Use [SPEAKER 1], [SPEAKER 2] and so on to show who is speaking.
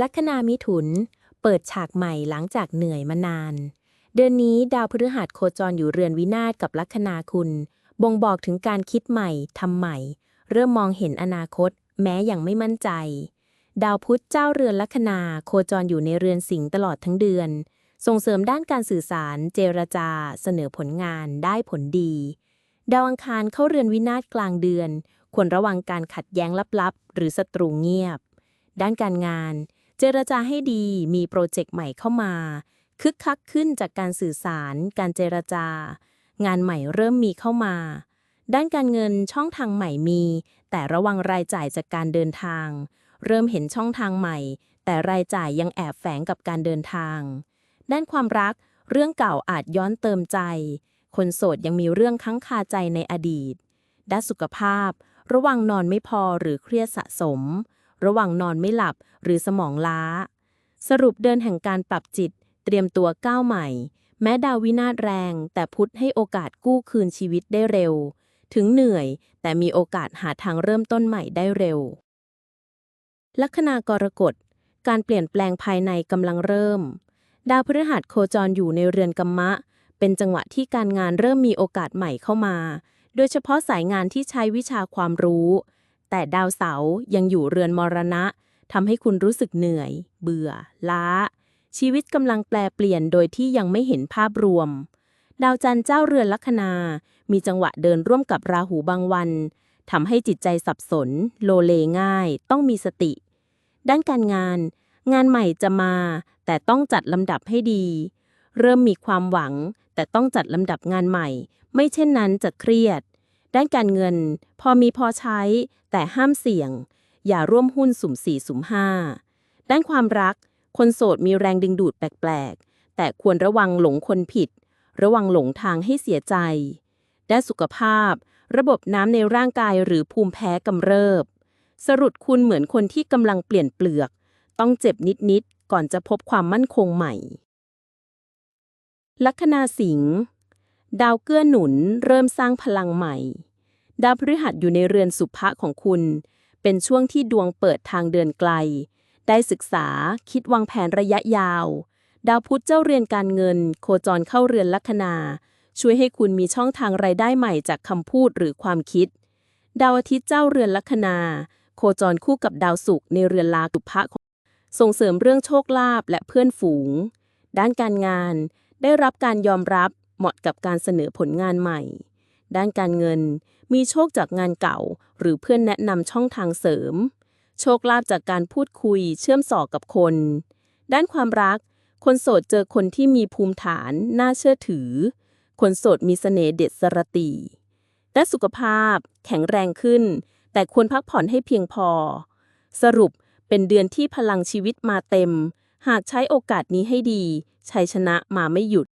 [SPEAKER 1] ลัคนามิถุน เปิดฉากใหม่หลังจากเหนื่อยมานาน เดือนนี้ดาวพฤหัสโคจรอยู่เรือนวินาศกับลัคนาคุณ บ่งบอกถึงการคิดใหม่ทำใหม่ เริ่มมองเห็นอนาคต แม้ยังไม่มั่นใจ ดาวพุธเจ้าเรือนลัคนาโคจรอยู่ในเรือนสิงห์ตลอดทั้งเดือน ส่งเสริมด้านการสื่อสาร เจรจา เสนอผลงานได้ผลดี ดาวอังคารเข้าเรือนวินาศกลางเดือน ควรระวังการขัดแย้งลับๆ หรือศัตรูเงียบ ด้านการงาน เจรจาให้ดีมีโปรเจกต์ใหม่เข้ามา คึกคักขึ้นจากการสื่อสาร การเจรจา งานใหม่เริ่มมีเข้ามา ด้านการเงินช่องทางใหม่มี แต่ระวังรายจ่ายจากการเดินทาง เริ่มเห็นช่องทางใหม่ แต่รายจ่ายยังแอบแฝงกับการเดินทาง ด้านความรัก เรื่องเก่าอาจย้อนเติมใจ คนโสดยังมีเรื่องค้างคาใจในอดีต ด้านสุขภาพ ระวังนอนไม่พอหรือเครียดสะสม ระหวังนอนไม่หลับหรือสมองล้า สรุปเดินแห่งการปรับจิต เตรียมตัวก้าวใหม่ แม้ดาววินาศแรง แต่พุทธให้โอกาสกู้คืนชีวิตได้เร็ว ถึงเหนื่อย แต่มีโอกาสหาทางเริ่มต้นใหม่ได้เร็ว ลัคนากรกฎ การเปลี่ยนแปลงภายในกำลังเริ่ม ดาวพฤหัสโคจรอยู่ในเรือนกัมมะ เป็นจังหวะที่การงานเริ่มมีโอกาสใหม่เข้ามา โดยเฉพาะสายงานที่ใช้วิชาความรู้ แต่ดาวเสาร์ยังอยู่เรือนมรณะทำให้คุณรู้สึกเหนื่อย เบื่อ ล้า ชีวิตกำลังแปลเปลี่ยนโดยที่ยังไม่เห็นภาพรวม ดาวจันทร์เจ้าเรือนลัคนา มีจังหวะเดินร่วมกับราหูบางวันทำให้จิตใจสับสน โลเลง่าย ต้องมีสติ ด้านการงาน งานใหม่จะมา แต่ต้องจัดลำดับให้ดี เริ่มมีความหวัง แต่ต้องจัดลำดับงานใหม่ ไม่เช่นนั้นจะเครียด ด้านการเงิน พอมีพอใช้ แต่ห้ามเสี่ยง อย่าร่วมหุ้นสุ่มสี่สุ่มห้าด้านความรัก คนโสดมีแรงดึงดูดแปลกๆ แต่ควรระวังหลงคนผิด ระวังหลงทางให้เสียใจ ด้านสุขภาพ ระบบน้ำในร่างกายหรือภูมิแพ้กำเริบ สรุปคุณเหมือนคนที่กำลังเปลี่ยนเปลือก ต้องเจ็บนิดๆ ก่อนจะพบความมั่นคงใหม่ ลัคนาสิงห์ดาวเกื้อหนุนเริ่มสร้างพลังใหม่ ดาวพฤหัสอยู่ในเรือนสุภะของคุณ เป็นช่วงที่ดวงเปิดทางเดินไกล ได้ศึกษาคิดวางแผนระยะยาว ดาวพุธเจ้าเรือนการเงิน โคจรเข้าเรือนลัคนา ช่วยให้คุณมีช่องทางรายได้ใหม่จากคำพูดหรือความคิด ดาวอาทิตย์เจ้าเรือนลัคนา โคจรคู่กับดาวศุกร์ในเรือนลาสุภะของส่งเสริมเรื่องโชคลาภและเพื่อนฝูง ด้านการงาน ได้รับการยอมรับเหมาะกับการเสนอผลงานใหม่ ด้านการเงิน มีโชคจากงานเก่า หรือเพื่อนแนะนำช่องทางเสริม โชคลาภจากการพูดคุยเชื่อมส่อกับคน ด้านความรัก คนโสดเจอคนที่มีภูมิฐาน น่าเชื่อถือ คนโสดมีเสน่ห์เด็ดสรตีด้านสุขภาพ แข็งแรงขึ้น แต่ควรพักผ่อนให้เพียงพอ สรุปเป็นเดือนที่พลังชีวิตมาเต็ม หากใช้โอกาสนี้ให้ดีชัยชนะมาไม่หยุด